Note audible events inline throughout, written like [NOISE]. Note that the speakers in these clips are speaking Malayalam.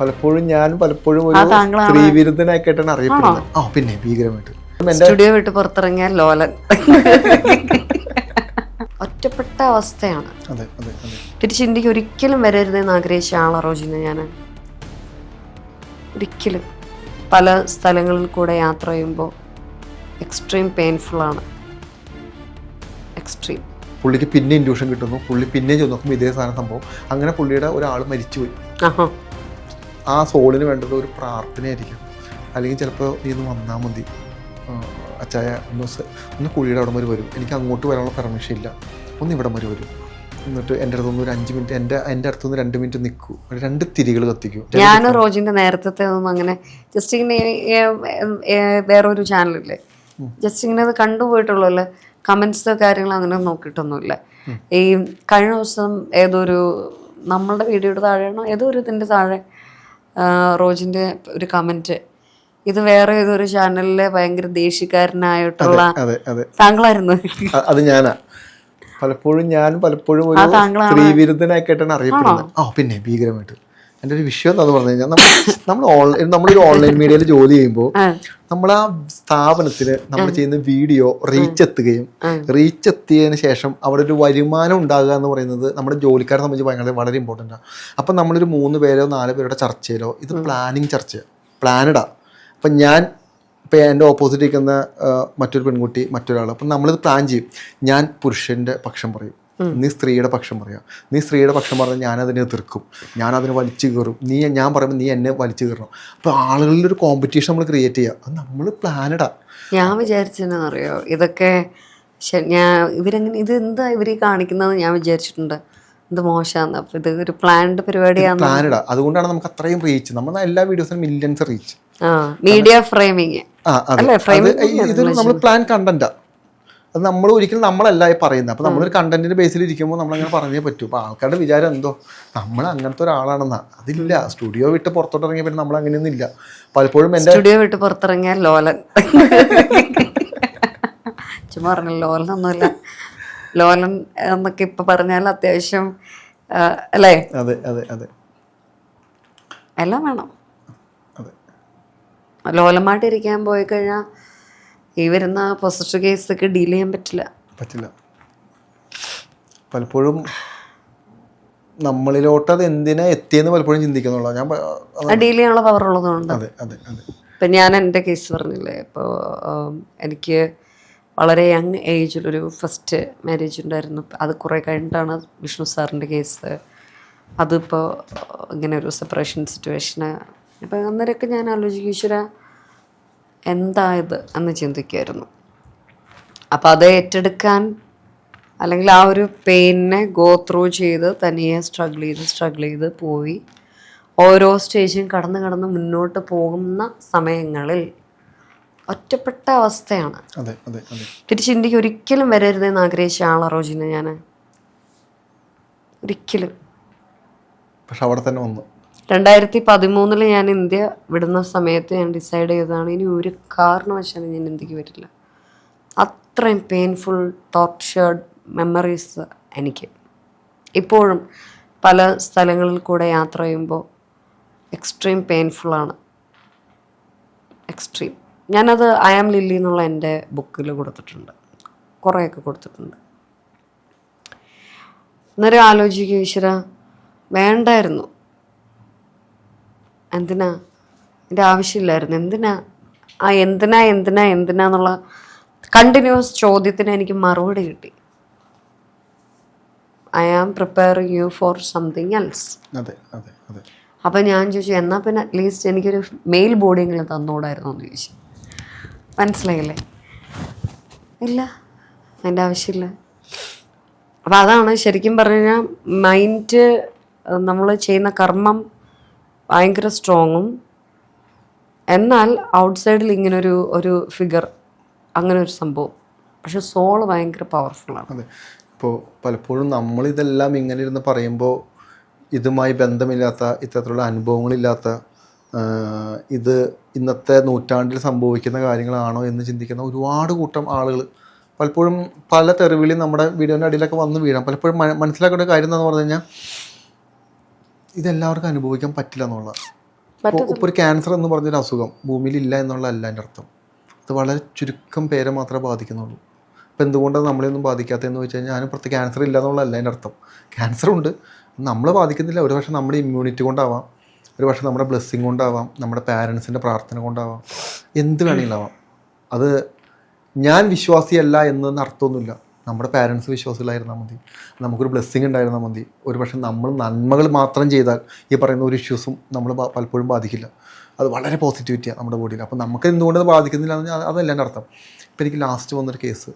പലപ്പോഴും ഞാൻ പലപ്പോഴും ഒരു സ്ത്രീ വിരുദ്ധനായിട്ടാണ് അറിയപ്പെടുന്നത്. ആ പിന്നെ ഭീകരമായിട്ട്. സ്റ്റുഡിയോ വിട്ട് പുറത്തിറങ്ങിയാൽ ലോലൻ. ഒറ്റപ്പെട്ട അവസ്ഥയാണ്. തിരിച്ച് ഇന്ത്യയ്ക്ക് ഒരിക്കലും വരരുതെന്ന് ആഗ്രഹിച്ച ആളാ റോജിന് ഞാൻ ഒരിക്കലും. പല സ്ഥലങ്ങളിൽ കൂടെ യാത്ര ചെയ്യുമ്പോൾ എക്സ്ട്രീം പെയിൻഫുൾ ആണ്. എക്സ്ട്രീം പുള്ളിക്ക് പിന്നെ ഇൻഡ്യൂഷൻ കിട്ടുന്നു. പുള്ളി പിന്നെ ചെന്ന് നോക്കുമ്പോൾ ഇതേ സാധനം സംഭവം. അങ്ങനെ പുള്ളിയുടെ ഒരാൾ മരിച്ചുപോയി. ആഹാ. ആ സോളിന് വേണ്ടത് ഒരു പ്രാർത്ഥനയായിരിക്കും. അല്ലെങ്കിൽ ചിലപ്പോൾ നീ ഒന്ന് വന്നാൽ മതി. അച്ചായ ഒന്ന് ഒന്ന് കുഴിയുടെ അവിടം വരെ വരും. എനിക്ക് അങ്ങോട്ട് വരാനുള്ള പെർമിഷൻ ഇല്ല. ഒന്ന് ഇവിടം വരെ വരും. എന്നിട്ട് എന്റെ അടുത്തുനിന്ന് ഒരു അഞ്ച് മിനിറ്റ് എന്റെ എന്റെ അടുത്തുനിന്ന് രണ്ട് മിനിറ്റ് നിൽക്കൂ രണ്ട് തിരികൾ കത്തിക്കും. ഞാൻ റോജിന്റെ നേരത്തെ ഒന്നും അങ്ങനെ ജസ്റ്റ് ഇങ്ങനെ വേറൊരു ചാനലില്ലേ ജസ്റ്റ് ഇങ്ങനെ അത് കണ്ടുപോയിട്ടുള്ളൂ കമൻസ് കാര്യങ്ങൾ അങ്ങനെ നോക്കിയിട്ടൊന്നുമില്ല. ഈ കഴിഞ്ഞ ദിവസം ഏതൊരു നമ്മളുടെ വീഡിയോയുടെ താഴെയാണോ? ഏതോ ഒരു ഇതിന്റെ താഴെ റോജിന്റെ ഒരു കമന്റ് ഇത് വേറെ ഏതൊരു ചാനലിലെ ഭയങ്കര ദേഷ്യക്കാരനായിട്ടുള്ള താങ്കളായിരുന്നു. അത് ഞാനാ. പലപ്പോഴും ഞാൻ പലപ്പോഴും ഒരു ആ താങ്കളാണ്. സ്ത്രീ വിരുദ്ധനായിട്ടാണ് അറിയപ്പെടുന്നത്. ആ പിന്നെ ഭീകരമായിട്ട്. എന്റെ ഒരു വിഷയം എന്താന്ന് പറഞ്ഞു കഴിഞ്ഞാൽ നമ്മൾ നമ്മൾ ഓൺലൈൻ നമ്മളൊരു ഓൺലൈൻ [LAUGHS] മീഡിയയിൽ ജോലി ചെയ്യുമ്പോൾ. നമ്മൾ ആ സ്ഥാപനത്തിന് നമ്മൾ ചെയ്യുന്ന വീഡിയോ റീച്ച് എത്തുകയും റീച്ച് എത്തിയതിന് ശേഷം അവിടെ ഒരു വരുമാനം ഉണ്ടാകുക എന്ന് പറയുന്നത് നമ്മുടെ ജോലിക്കാരെ സംബന്ധിച്ച് ഭയങ്കര വളരെ ഇമ്പോർട്ടന്റ് ആണ് അപ്പം നമ്മളൊരു മൂന്ന് പേരോ നാല് പേരുടെ ചർച്ചയിലോ ഇത് പ്ലാനിങ് ചർച്ച പ്ലാനഡാ അപ്പം ഞാൻ ഇപ്പം എന്റെ ഓപ്പോസിറ്റ് ഇരിക്കുന്ന മറ്റൊരു പെൺകുട്ടി മറ്റൊരാൾ അപ്പം നമ്മളിത് പ്ലാൻ ചെയ്യും. ഞാൻ പുരുഷന്റെ പക്ഷം പറയും. നീ സ്ത്രീയുടെ പക്ഷം പറയാം. നീ സ്ത്രീയുടെ പക്ഷം പറഞ്ഞാൽ ഞാനതിനെ എതിർക്കും. ഞാൻ അതിനെ വലിച്ചു കയറും നീ ഞാൻ പറയുമ്പോൾ നീ എന്നെ വലിച്ചു കയറണം അപ്പോൾ ആളുകളിൽ ഒരു കോമ്പറ്റീഷൻ നമ്മൾ ക്രിയേറ്റ് ചെയ്യുക അത് നമ്മൾ പ്ലാനഡാ ഞാൻ വിചാരിച്ചെന്നറിയോ ഇതൊക്കെ ഞാൻ ഇവരെങ്ങനെ ഇത് എന്താ ഇവരെ കാണിക്കുന്നതെന്ന് ഞാൻ വിചാരിച്ചിട്ടുണ്ട്. ഇത് മോശമാണ് അപ്പോൾ ഇത് ഒരു പ്ലാൻഡ് പരിപാടിയാണ് പ്ലാനഡാ അതുകൊണ്ടാണ് നമുക്ക് അത്രയും റീച്ച് നമ്മൾ എല്ലാ വീഡിയോസിനും മില്യൺസ് റീച്ച് ആ മീഡിയ ഫ്രെയിമിങ് ആ അതെ. അല്ലേ, ഇത് ഇതൊരു നമ്മൾ പ്ലാൻ കണ്ടന്റാ അത് നമ്മൾ ഒരിക്കലും നമ്മളല്ല ഈ പറയുന്നത്. അപ്പോൾ നമ്മളൊരു കണ്ടന്റിന്റെ ബേസിൽ ഇരിക്കുമ്പോൾ നമ്മൾ അങ്ങനെ പറഞ്ഞേ പറ്റൂ. അപ്പോൾ ആൾക്കാരുടെ വിചാരം എന്തോ? നമ്മൾ അങ്ങനത്തെ ഒരാളാണെന്നാ. അതില്ല. സ്റ്റുഡിയോ വിട്ട് പുറത്തോട്ടിറങ്ങിയ പിന്നെ നമ്മൾ അങ്ങനെയൊന്നും ഇല്ല പലപ്പോഴും എന്റെ സ്റ്റുഡിയോ വിട്ട് പുറത്തിറങ്ങിയ ലോലൻ. ചുമ്മാ പറഞ്ഞു ലോലൻ ഒന്നുമില്ല ലോലൻ എന്നൊക്കെ ഇപ്പൊ പറഞ്ഞാൽ അത്യാവശ്യം അല്ലേ? അതെ അതെ അതെ. എല്ലാം വേണം. ലോലമായിട്ടിരിക്കാൻ പോയി കഴിഞ്ഞാൽ ഈ വരുന്ന പൊസിറ്റീവ് കേസൊക്കെ ഡീൽ ചെയ്യാൻ പറ്റില്ല. പറ്റില്ല. പലപ്പോഴും നമ്മളിലോട്ട് അത് എന്തിനാ എത്തിയെന്ന് പലപ്പോഴും ചിന്തിക്കുന്നുള്ള. ഞാൻ ഡീൽ ചെയ്യാനുള്ള പവർ ഉള്ളതുകൊണ്ട് അതെ അതെ അതെ. ഇപ്പം ഞാൻ എന്റെ കേസ് പറഞ്ഞില്ലേ ഇപ്പോൾ എനിക്ക് വളരെ യങ് ഏജിലൊരു ഫസ്റ്റ് മാരേജ് ഉണ്ടായിരുന്നു. അത് കുറേ കഴിഞ്ഞിട്ടാണ് വിഷ്ണു സാറിന്റെ കേസ് അതിപ്പോൾ ഇങ്ങനെ ഒരു സെപ്പറേഷൻ സിറ്റുവേഷന് അപ്പം അന്നേരമൊക്കെ ഞാൻ ആലോചിക്കും ഈശ്വര എന്താ ഇത് എന്ന് ചിന്തിക്കുമായിരുന്നു അപ്പോൾ അത് ഏറ്റെടുക്കാൻ അല്ലെങ്കിൽ ആ ഒരു പെയിനെ ഗോ ത്രൂ ചെയ്ത് തനിയെ സ്ട്രഗിൾ ചെയ്ത് സ്ട്രഗിൾ ചെയ്ത് പോയി. ഓരോ സ്റ്റേജും കടന്ന് കടന്ന് മുന്നോട്ട് പോകുന്ന സമയങ്ങളിൽ ഒറ്റപ്പെട്ട അവസ്ഥയാണ്. തിരിച്ച് ഇന്ത്യയ്ക്ക് ഒരിക്കലും വരരുതെന്ന് ആഗ്രഹിച്ച ആളാ റോജിനെ ഞാൻ ഒരിക്കലും. പക്ഷെ അവിടെ തന്നെ വന്നു. രണ്ടായിരത്തി പതിമൂന്നിൽ ഞാൻ ഇന്ത്യ വിടുന്ന സമയത്ത് ഞാൻ ഡിസൈഡ് ചെയ്തതാണ് ഇനി ഒരു കാരണവശാലും ഞാൻ ഇന്ത്യയ്ക്ക് വരില്ല അത്രയും പെയിൻഫുൾ ടോർച്ചേർഡ് മെമ്മറീസ് എനിക്ക്. ഇപ്പോഴും പല സ്ഥലങ്ങളിൽ കൂടെ യാത്ര ചെയ്യുമ്പോൾ എക്സ്ട്രീം പെയിൻഫുള്ളാണ് എക്സ്ട്രീം ഞാനത് ഐ ആം ലില്ലി എന്നുള്ള എന്റെ ബുക്കിൽ കൊടുത്തിട്ടുണ്ട്. കുറേയൊക്കെ കൊടുത്തിട്ടുണ്ട്. അന്നേരം ആലോചിക്കുക ഈശ്വര വേണ്ടായിരുന്നു. എന്തിനാ? എന്റെ ആവശ്യമില്ലായിരുന്നു. എന്തിനാ? ആ എന്തിനാ എന്തിനാ എന്തിനാ എന്നുള്ള കണ്ടിന്യൂസ് ചോദ്യത്തിന് എനിക്ക് മറുപടി കിട്ടി. I am preparing you for something else അപ്പം ഞാൻ ചോദിച്ചു എന്നാൽ പിന്നെ അറ്റ്ലീസ്റ്റ് എനിക്കൊരു മെയിൽ ബോർഡിങ്ങിൽ തന്നോടായിരുന്നു എന്ന് ചോദിച്ചു. മനസ്സിലായില്ലേ? ഇല്ല അതിന്റെ ആവശ്യമില്ല. അപ്പം അതാണ് ശരിക്കും പറഞ്ഞു കഴിഞ്ഞാൽ മൈൻഡ് നമ്മൾ ചെയ്യുന്ന കർമ്മം ഭയങ്കര സ്ട്രോങ്ങും. എന്നാൽ ഔട്ട് സൈഡിൽ ഇങ്ങനൊരു ഒരു ഫിഗർ അങ്ങനെ ഒരു സംഭവം. പക്ഷെ സോൾ ഭയങ്കര പവർഫുള്ളാണ്. അതെ. ഇപ്പോൾ പലപ്പോഴും നമ്മളിതെല്ലാം ഇങ്ങനെ ഇരുന്ന് പറയുമ്പോൾ ഇതുമായി ബന്ധമില്ലാത്ത ഇത്തരത്തിലുള്ള അനുഭവങ്ങളില്ലാത്ത ഇത് ഇന്നത്തെ നൂറ്റാണ്ടിൽ സംഭവിക്കുന്ന കാര്യങ്ങളാണോ എന്ന് ചിന്തിക്കുന്ന ഒരുപാട് കൂട്ടം ആളുകൾ പലപ്പോഴും പല തെറിവിളി നമ്മുടെ വീഡിയോന്റെ അടിയിലൊക്കെ വന്ന് വീഴാം. പലപ്പോഴും മനസ്സിലാക്കേണ്ട കാര്യം എന്താണെന്ന് പറഞ്ഞു കഴിഞ്ഞാൽ ഇതെല്ലാവർക്കും അനുഭവിക്കാൻ പറ്റില്ല എന്നുള്ള ഇപ്പോൾ ഒരു ക്യാൻസർ എന്ന് പറഞ്ഞൊരു അസുഖം ഭൂമിയിൽ ഇല്ല എന്നുള്ളതല്ല എന്റെ അർത്ഥം. അത് വളരെ ചുരുക്കം പേരെ മാത്രമേ ബാധിക്കുന്നുള്ളൂ. അപ്പോൾ എന്തുകൊണ്ടാണ് നമ്മളെയൊന്നും ബാധിക്കാത്തതെന്ന് വെച്ച് കഴിഞ്ഞാൽ ഞാൻ പ്രത്യേക ക്യാൻസർ ഇല്ല എന്നുള്ളതല്ല എന്റെ അർത്ഥം. ക്യാൻസർ ഉണ്ട്. നമ്മളെ ബാധിക്കുന്നില്ല. ഒരു പക്ഷേ നമ്മുടെ ഇമ്മ്യൂണിറ്റി കൊണ്ടാവാം. ഒരു പക്ഷേ നമ്മുടെ ബ്ലെസ്സിങ് കൊണ്ടാവാം. നമ്മുടെ പാരൻസിന്റെ പ്രാർത്ഥന കൊണ്ടാവാം. എന്ത് വേണമെങ്കിലും ആവാം. അത് ഞാൻ വിശ്വാസിയല്ല എന്നൊന്നും അർത്ഥമൊന്നുമില്ല. നമ്മുടെ പാരൻസ് വിശ്വാസികളായിരുന്നാൽ മതി. നമുക്കൊരു ബ്ലെസ്സിങ് ഉണ്ടായിരുന്നാൽ മതി. ഒരു പക്ഷേ നമ്മൾ നന്മകൾ മാത്രം ചെയ്താൽ ഈ പറയുന്ന ഒരു ഇഷ്യൂസും നമ്മൾ പലപ്പോഴും ബാധിക്കില്ല. അത് വളരെ പോസിറ്റിവിറ്റിയാണ് നമ്മുടെ ബോഡിയിൽ അപ്പോൾ നമുക്ക് എന്തുകൊണ്ട് ബാധിക്കുന്നില്ല എന്ന് അതല്ല എന്റെ അർത്ഥം. ഇപ്പോൾ എനിക്ക് ലാസ്റ്റ് വന്നൊരു കേസ്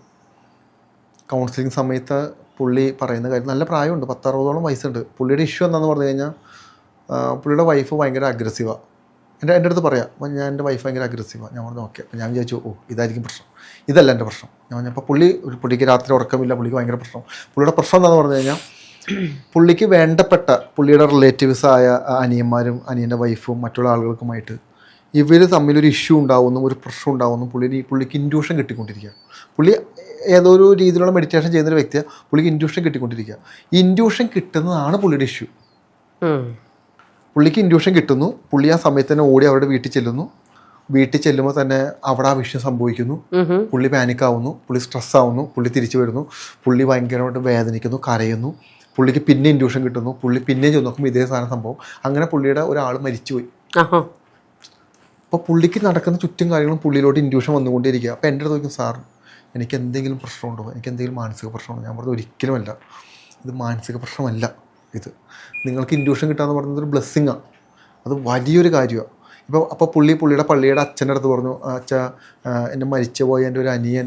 കൗൺസിലിംഗ് സമയത്ത് പുള്ളി പറയുന്ന കാര്യം നല്ല പ്രായമുണ്ട്. പത്തറുപതോളം വയസ്സുണ്ട്. പുള്ളിയുടെ ഇഷ്യൂ എന്താണെന്ന് പറഞ്ഞു കഴിഞ്ഞാൽ പുള്ളിയുടെ വൈഫ് ഭയങ്കര അഗ്രസീവാണ് എന്റെ എന്റെ അടുത്ത് പറയാം അപ്പോൾ ഞാൻ എന്റെ വൈഫ് ഭയങ്കര അഗ്രസീവാണ് ഞാൻ പറഞ്ഞു ഓക്കെ അപ്പോൾ ഞാൻ വിചാരിച്ചു ഓ ഇതായിരിക്കും പ്രശ്നം. ഇതല്ല എന്റെ പ്രശ്നം. ഞാൻ പറഞ്ഞു അപ്പോൾ പുള്ളി പുള്ളിക്ക് രാത്രി ഉറക്കമില്ല പുള്ളിക്ക് ഭയങ്കര പ്രശ്നം. പുള്ളിയുടെ പ്രശ്നം എന്താണെന്ന് പറഞ്ഞു കഴിഞ്ഞാൽ പുള്ളിക്ക് വേണ്ടപ്പെട്ട പുള്ളിയുടെ റിലേറ്റീവ്സ് ആയ അനിയന്മാരും അനിയന്റെ വൈഫും മറ്റുള്ള ആളുകൾക്കുമായിട്ട് ഇവർ തമ്മിലൊരു ഇഷ്യൂ ഉണ്ടാവുന്നു ഒരു പ്രശ്നം ഉണ്ടാവുന്നു പുള്ളിന് പുള്ളിക്ക് ഇൻഡ്യൂഷൻ കിട്ടിക്കൊണ്ടിരിക്കുക പുള്ളി ഏതോ ഒരു രീതിയിലുള്ള മെഡിറ്റേഷൻ ചെയ്യുന്നൊരു വ്യക്തിയാണ് പുള്ളിക്ക് ഇൻഡ്യൂഷൻ കിട്ടിക്കൊണ്ടിരിക്കുക ഇൻഡ്യൂഷൻ കിട്ടുന്നതാണ് പുള്ളിയുടെ ഇഷ്യൂ. പുള്ളിക്ക് ഇൻഡ്യൂഷൻ കിട്ടുന്നു. പുള്ളി ആ സമയത്ത് തന്നെ ഓടി അവരുടെ വീട്ടിൽ ചെല്ലുന്നു. വീട്ടിൽ ചെല്ലുമ്പോൾ തന്നെ അവിടെ ആ വിഷയം സംഭവിക്കുന്നു. പുള്ളി പാനിക് ആവുന്നു. പുള്ളി സ്ട്രെസ് ആവുന്നു. പുള്ളി തിരിച്ചു വരുന്നു. പുള്ളി ഭയങ്കരമായിട്ട് വേദനിക്കുന്നു കരയുന്നു. പുള്ളിക്ക് പിന്നെ ഇൻഡ്യൂഷൻ കിട്ടുന്നു. പുള്ളി പിന്നെ ചെന്ന് നോക്കുമ്പോൾ ഇതേ സാധനം സംഭവം. അങ്ങനെ പുള്ളിയുടെ ഒരാൾ മരിച്ചുപോയി. അപ്പോൾ പുള്ളിക്ക് നടക്കുന്ന ചുറ്റും കാര്യങ്ങളും പുള്ളിയിലോട്ട് ഇൻഡ്യൂഷൻ വന്നുകൊണ്ടിരിക്കുക അപ്പോൾ എന്റെ അടുത്ത് നോക്കും സാർ എനിക്ക് എന്തെങ്കിലും പ്രശ്നമുണ്ടോ? എനിക്ക് എന്തെങ്കിലും മാനസിക പ്രശ്നമുണ്ടോ? ഞാൻ പറഞ്ഞത് ഒരിക്കലുമല്ല. ഇത് മാനസിക പ്രശ്നമല്ല. ഇത്. നിങ്ങൾക്ക് ഇൻഡ്യൂഷൻ കിട്ടാന്ന് പറയുന്നത് ഒരു ബ്ലെസ്സിങ്ങാണ് അത് വലിയൊരു കാര്യമാണ് ഇപ്പോൾ അപ്പോൾ പുള്ളി പുള്ളിയുടെ പള്ളിയുടെ അച്ഛന്റെ അടുത്ത് പറഞ്ഞു അച്ഛ എന്നെ മരിച്ചുപോയ എന്റെ ഒരു അനിയൻ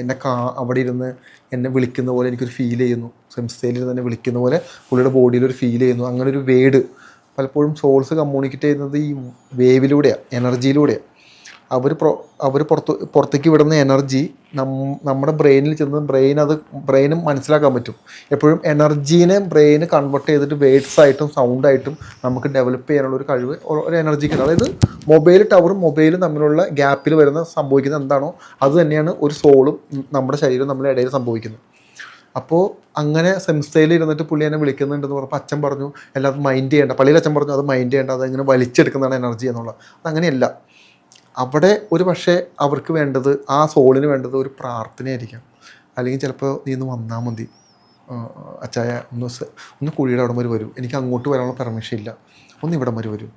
എന്നെ കാ അവിടെ ഇരുന്ന് എന്നെ വിളിക്കുന്ന പോലെ എനിക്കൊരു ഫീൽ ചെയ്യുന്നു. സംസ്ഥയിലിരുന്ന് എന്നെ വിളിക്കുന്ന പോലെ പുള്ളിയുടെ ബോഡിയിൽ ഒരു ഫീൽ ചെയ്യുന്നു. അങ്ങനെ ഒരു വേഡ്. പലപ്പോഴും സോൾസ് കമ്മ്യൂണിക്കേറ്റ് ചെയ്യുന്നത് ഈ വേവിലൂടെയാണ് എനർജിയിലൂടെയാണ് അവർ അവർ പുറത്ത് പുറത്തേക്ക് വിടുന്ന എനർജി നമ്മുടെ ബ്രെയിനിൽ ചെന്ന് ബ്രെയിൻ അത് ബ്രെയിനും മനസ്സിലാക്കാൻ പറ്റും. എപ്പോഴും എനർജീനെ ബ്രെയിന് കൺവേർട്ട് ചെയ്തിട്ട് വേഡ്സ് ആയിട്ടും സൗണ്ടായിട്ടും നമുക്ക് ഡെവലപ്പ് ചെയ്യാനുള്ള ഒരു കഴിവ് ഒരു എനർജിക്ക് അതായത് മൊബൈൽ ടവറും മൊബൈലും തമ്മിലുള്ള ഗ്യാപ്പിൽ വരുന്ന സംഭവിക്കുന്നത് എന്താണോ അത് തന്നെയാണ് ഒരു സോളും നമ്മുടെ ശരീരവും നമ്മുടെ ഇടയിൽ സംഭവിക്കുന്നത്. അപ്പോൾ അങ്ങനെ സെംസ്റ്റയിൽ ഇരുന്നിട്ട് പുള്ളി എന്നെ വിളിക്കുന്നുണ്ടെന്ന് പറഞ്ഞപ്പോൾ അച്ഛൻ പറഞ്ഞു എല്ലാതും മൈൻഡ് ചെയ്യേണ്ട. പള്ളിയിൽ അച്ഛൻ പറഞ്ഞു അത് മൈൻഡ് ചെയ്യേണ്ട അത് ഇങ്ങനെ വലിച്ചെടുക്കുന്നതാണ് എനർജി എന്നുള്ളത്. അതങ്ങനെയല്ല. അവിടെ ഒരു പക്ഷേ അവർക്ക് വേണ്ടത് ആ സോളിന് വേണ്ടത് ഒരു പ്രാർത്ഥനയായിരിക്കാം. അല്ലെങ്കിൽ ചിലപ്പോൾ നീ ഒന്ന് വന്നാൽ മതി. അച്ചായ ഒന്ന് ഒന്ന് കുഴിയുടെ അവിടെ വരെ വരൂ. എനിക്ക് അങ്ങോട്ട് വരാനുള്ള പെർമിഷൻ ഇല്ല. ഒന്ന് ഇവിടെ വരെ വരും.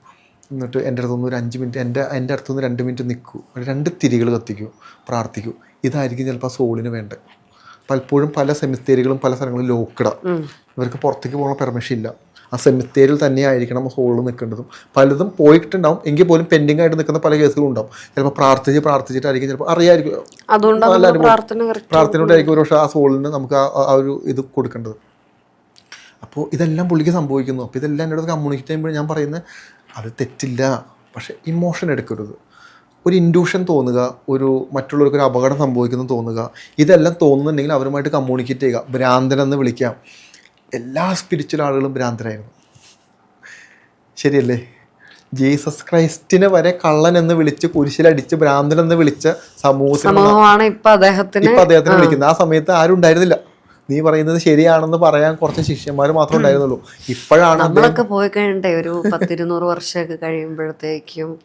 എന്നിട്ട് എന്റെ അടുത്തുനിന്ന് ഒരു അഞ്ച് മിനിറ്റ് എന്റെ എന്റെ അടുത്തുനിന്ന് രണ്ട് മിനിറ്റ് നിൽക്കൂ രണ്ട് തിരികൾ കത്തിക്കൂ പ്രാർത്ഥിക്കൂ. ഇതായിരിക്കും ചിലപ്പോൾ ആ സോളിന് വേണ്ടത്. പലപ്പോഴും പല സെമിത്തേരികളും പല സ്ഥലങ്ങളും ലോക്കഡാണ്. ഇവർക്ക് പുറത്തേക്ക് പോകാനുള്ള പെർമിഷൻ ഇല്ല. ആ സെമിത്തേരിൽ തന്നെ ആയിരിക്കണം ഹോളിൽ നിൽക്കേണ്ടതും. പലതും പോയിട്ടുണ്ടാവും. എങ്കിൽ പോലും പെൻഡിങ് ആയിട്ട് നിൽക്കുന്ന പല കേസുകളും ഉണ്ടാവും. ചിലപ്പോൾ പ്രാർത്ഥിച്ച് പ്രാർത്ഥിച്ചിട്ടായിരിക്കും ചിലപ്പോൾ അറിയായിരിക്കും. പ്രാർത്ഥനയോടായിരിക്കും ഒരു പക്ഷേ ആ സോളിന് നമുക്ക് ആ ആ ഒരു ഇത് കൊടുക്കേണ്ടത്. അപ്പോൾ ഇതെല്ലാം പുള്ളിക്ക് സംഭവിക്കുന്നു. അപ്പോൾ ഇതെല്ലാം എന്റെ അടുത്ത് കമ്മ്യൂണിക്കേറ്റ് ചെയ്യുമ്പോൾ ഞാൻ പറയുന്നത് അത് തെറ്റില്ല. പക്ഷേ ഇമോഷൻ എടുക്കരുത്. ഒരു ഇൻഡ്യൂഷൻ തോന്നുക ഒരു മറ്റുള്ളവർക്ക് ഒരു അപകടം സംഭവിക്കുന്നു തോന്നുക ഇതെല്ലാം തോന്നുന്നുണ്ടെങ്കിൽ അവരുമായിട്ട് കമ്മ്യൂണിക്കേറ്റ് ചെയ്യുക. ഭ്രാന്തനെന്ന് വിളിക്കാം. എല്ലാ സ്പിരിച്വൽ ആളുകളും ഭ്രാന്തരായിരുന്നു. ശരിയല്ലേ? ജീസസ് ക്രൈസ്റ്റിനെ വരെ കള്ളൻ എന്ന് വിളിച്ച് കുരിശിലടിച്ച് ഭ്രാന്തൻ എന്ന് വിളിച്ച സമൂഹമാണ് ഇപ്പൊ അദ്ദേഹത്തിന്. ഇപ്പൊ അദ്ദേഹത്തിന് വിളിക്കുന്നത്. ആ സമയത്ത് ആരും ഉണ്ടായിരുന്നില്ല. നീ പറയുന്നത് ശരിയാണെന്ന് പറയാൻ കുറച്ച് ശിഷ്യന്മാർ മാത്രമേ ഉണ്ടായിരുന്നുള്ളൂ. ഇപ്പോഴാണ് നമ്മളൊക്കെ പോയി കഴിഞ്ഞിട്ടേ ഒരു പത്തിരുന്നൂറ് വർഷമൊക്കെ കഴിയുമ്പോഴത്തേക്കും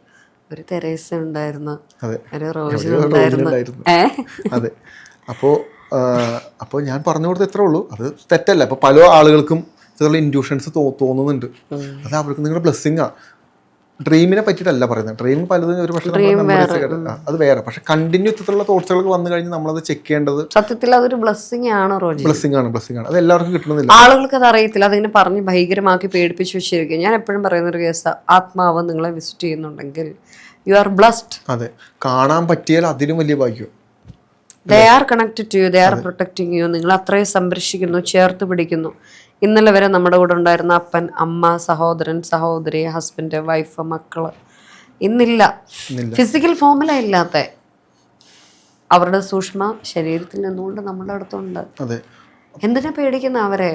ഒരു തെരേസ ഉണ്ടായിരുന്നു. അതെ. ഒരു ഉണ്ടായിരുന്നു. അതെ. അപ്പോൾ അപ്പോൾ ഞാൻ പറഞ്ഞു കൊടുത്ത ഇത്രേ ഉള്ളൂ. അത് തെറ്റല്ല. അപ്പോൾ പല ആളുകൾക്കും ഇതുള്ള ഇൻഡ്യൂഷൻസ് തോന്നുന്നുണ്ട്. അത് അവർക്ക് നിങ്ങളുടെ ബ്ലെസ്സിങ് ആണ് ഡ്രീമിനെ പറ്റിയിട്ടല്ല പറയുന്നത്. ഡ്രീം പലതും ഒരു പക്ഷേ അത് വേറെ. പക്ഷെ കണ്ടിന്യൂ ഇത്തരത്തിലുള്ള തോട്ട്സുകൾ വന്നു കഴിഞ്ഞ് നമ്മളത് ചെക്ക് ചെയ്യേണ്ടത് സത്യത്തിൽ അതൊരു ബ്ലസ്സിംഗ് ആണ് ബ്ലസ്സിംഗ് ആണ് ബ്ലസ്സിംഗ് ആണ്. അത് എല്ലാവർക്കും കിട്ടണമെന്നില്ല. ആളുകൾക്ക് അത് അറിയത്തില്ല. അതിങ്ങനെ പറഞ്ഞ് ഭയങ്കരമാക്കി പേടിപ്പിച്ച് വെച്ചിരിക്കും. ഞാൻ എപ്പോഴും പറയുന്ന ഒരു കേസ്. ആത്മാവ് നിങ്ങളെ വിസിറ്റ് ചെയ്യുന്നുണ്ടെങ്കിൽ യു ആർ ബ്ലസ്ഡ് അതെ. കാണാൻ പറ്റിയാൽ അതിലും വലിയ ഭാഗ്യം. They are connected to you they are protecting you നിങ്ങൾ അത്രയും സംരക്ഷിക്കുന്നു ചേർത്ത് പിടിക്കുന്നു. ഇന്നലെ വരെ നമ്മുടെ കൂടെ ഉണ്ടായിരുന്ന അപ്പൻ അമ്മ സഹോദരൻ സഹോദരി ഹസ്ബൻഡ് വൈഫ് മക്കൾ ഇന്നില്ല. ഫിസിക്കൽ ഫോമില ഇല്ലാത്ത. അവരുടെ സൂക്ഷ്മ ശരീരത്തിൽ നിന്നുകൊണ്ട് നമ്മുടെ അടുത്തുണ്ട്. എന്തിനാ പേടിക്കുന്ന അവരെ?